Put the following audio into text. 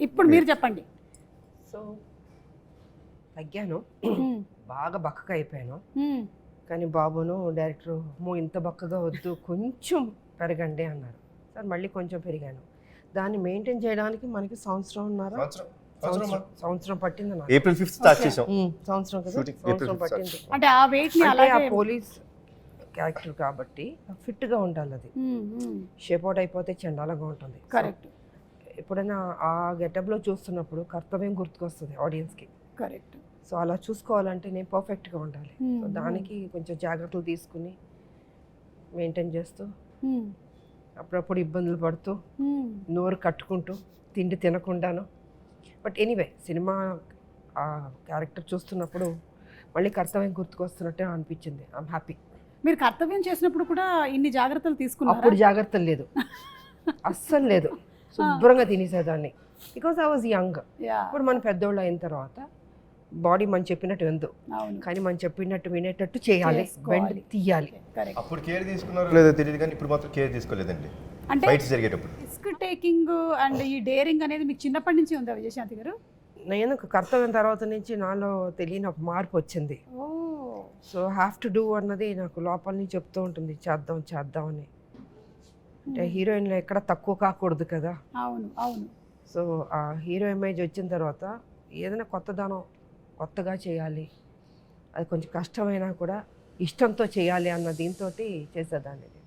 ఇప్పుడు మీరు చెప్పండి. సో తగ్గాను. మ్మ్. బాగా బక్కగా అయిపోయాను. మ్మ్. కానీ బాబును డైరెక్టర్ మో ఇంత బక్కగా వద్దు కొంచెం పెరగండి అన్నారు. సార్ మళ్ళీ కొంచెం పెరిగాను. దాన్ని మెయింటైన్ చేయడానికి మనకి సంవత్సరం ఉన్నారా? సంవత్సరం. పట్టింది నాకు. April fifth start. చేసాం సంవత్సరం కదా? సంవత్సరం పట్టింది. అంటే ఆ వెయిట్ని అంటే ఆ అలాగే పోలీస్ క్యారెక్టర్ కాబట్టి ఫిట్గా ఉండాలి అది. షేప్ అవుట్ అయిపోతే చండాలంగా ఉంటుంది. కరెక్ట్ ఎప్పుడైనా ఆ getup లో చూస్తున్నప్పుడు కర్తవ్యం గుర్తుకొస్తుంది audience కి కరెక్ట్. సో అలా చూసుకోవాలంటే నేను perfect గా ఉండాలి సో దానికి కొంచెం జాగ్రత్తలు తీసుకుని మెయింటైన్ చేస్తూ అప్పుడప్పుడు ఇబ్బందులు పడుతూ నోరు కట్టుకుంటూ తిండి తినకుండాను. బట్ ఎనీవే సినిమా ఆ క్యారెక్టర్ చూస్తున్నప్పుడు మళ్ళీ కర్తవ్యం గుర్తుకొస్తున్నట్టే అనిపించింది. I'm happy. మీరు కర్తవ్యం చేసినప్పుడు కూడా ఇన్ని జాగ్రత్తలు తీసుకున్నారు? అప్పుడు జాగ్రత్తలు లేదు. అస్సలు లేదు. శుభ్రంగా తినేసేదాన్ని. బికాస్ ఐ వాజ్ యంగ్ ఇప్పుడు మన పెద్దోళ్ళు అయిన తర్వాత బాడీ మనం చెప్పినట్టు అవును. కానీ మనం చెప్పినట్టు వినేటట్టు చేయాలి. బెండ్ తీయాలి. కరెక్ట్ అప్పుడు కేర్ తీసుకున్నారో లేదో తెలియదు కానీ ఇప్పుడు మాత్రం కేర్ తీసుకోలేదండి. అంటే జరిగేటప్పుడు. రిస్క్ టేకింగ్ అండ్ ఈ డేరింగ్ అనేది మీకు చిన్నప్పటి నుంచి ఉందా విజయశాంతి గారు? నేను ఒక కర్తవ్యం తర్వాత నుంచి నాలో తెలియని ఒక మార్పు వచ్చింది. Oh. So have to do అన్నది నాకు లోపల నుంచి చెప్తూ ఉంటుంది. చేద్దాం చేద్దాం అని. అంటే హీరోయిన్లో ఎక్కడ తక్కువ కాకూడదు కదా. అవును అవును. సో ఆ హీరో ఇమేజ్ వచ్చిన తర్వాత ఏదైనా కొత్తదనం కొత్తగా చేయాలి. అది కొంచెం కష్టమైనా కూడా ఇష్టంతో చేయాలి అన్న దీంతో చేసేదాన్ని